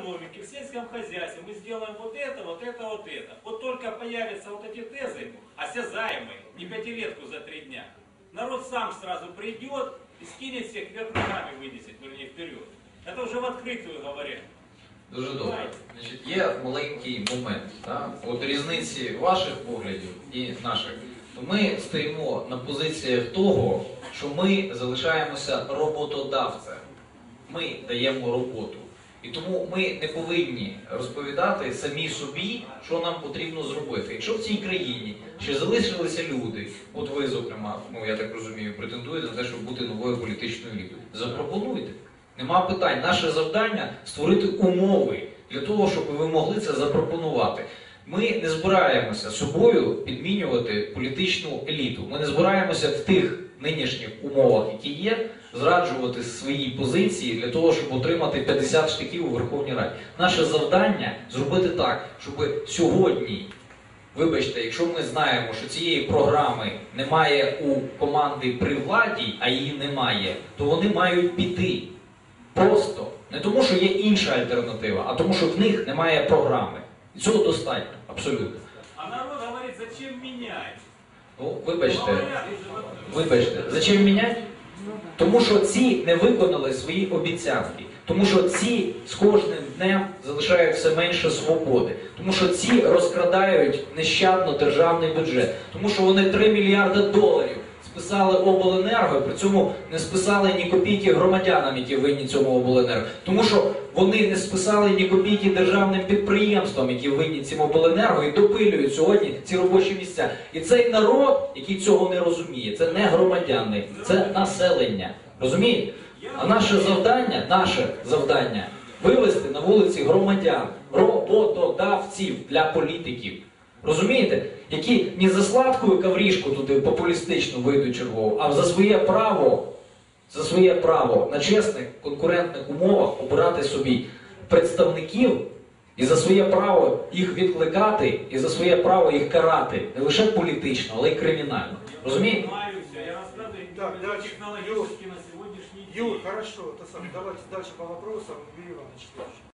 экономике, в сельском хозяйстве мы сделаем вот это, вот это, вот это. Вот только появятся вот эти тезы, осязаемые, не пятилетку за три дня. Народ сам сразу придет и скинет всех вверх ногами вынесет, вернее, вперед. Это уже в открытую говорят. Дуже добре. Значить, є маленький момент. Так? От різниці ваших поглядів і наших. То ми стоїмо на позиціях того, що ми залишаємося роботодавцем. Ми даємо роботу. І тому ми не повинні розповідати самі собі, що нам потрібно зробити. Якщо в цій країні ще залишилися люди, от ви, зокрема, ну я так розумію, претендуєте на те, щоб бути новою політичною лідою, запропонуйте. Нема питань. Наше завдання створити умови для того, щоб ви могли це запропонувати. Ми не збираємося собою підмінювати політичну еліту. Ми не збираємося в тих нинішніх умовах, які є, зраджувати свої позиції для того, щоб отримати 50 штиків у Верховній Раді. Наше завдання зробити так, щоб сьогодні, вибачте, якщо ми знаємо, що цієї програми немає у команди при владі, а її немає, то вони мають піти. Просто не тому, що є інша альтернатива, а тому, що в них немає програми. І цього достатньо, абсолютно. А народ говорит, зачем менять? Ну, вибачте, вот- вибачте, зачем міняти? Тому що ці не виконали свої обіцянки. Тому що ці з кожним днем залишають все менше свободи. Тому що ці розкрадають нещадно державний бюджет. Тому що вони 3 мільярди доларів списали обленерго, при цьому не списали ні копійки громадянам, які винні цьому обленерго. Тому що вони не списали ні копійки державним підприємствам, які винні цим обленерго, і допилюють сьогодні ці робочі місця. І цей народ, який цього не розуміє, це не громадяни, це населення. Розумієте? А наше завдання, наше завдання вивести на вулиці громадян, роботодавців для політиків. Розумієте? Які не за сладкою каврішку туди популістичну вийдуть чергову, а за своє право, за своє право на чесних конкурентних умовах обирати собі представників і за своє право їх відкликати, і за своє право їх карати не лише політично, але й кримінально. Розумієте? Понимаю всё. Я рассказываю Так, дальше. технологически на сегодняшний день. Юр, хорошо, это сам. Давайте дальше по вопросам. Юрий Иванович. дальше.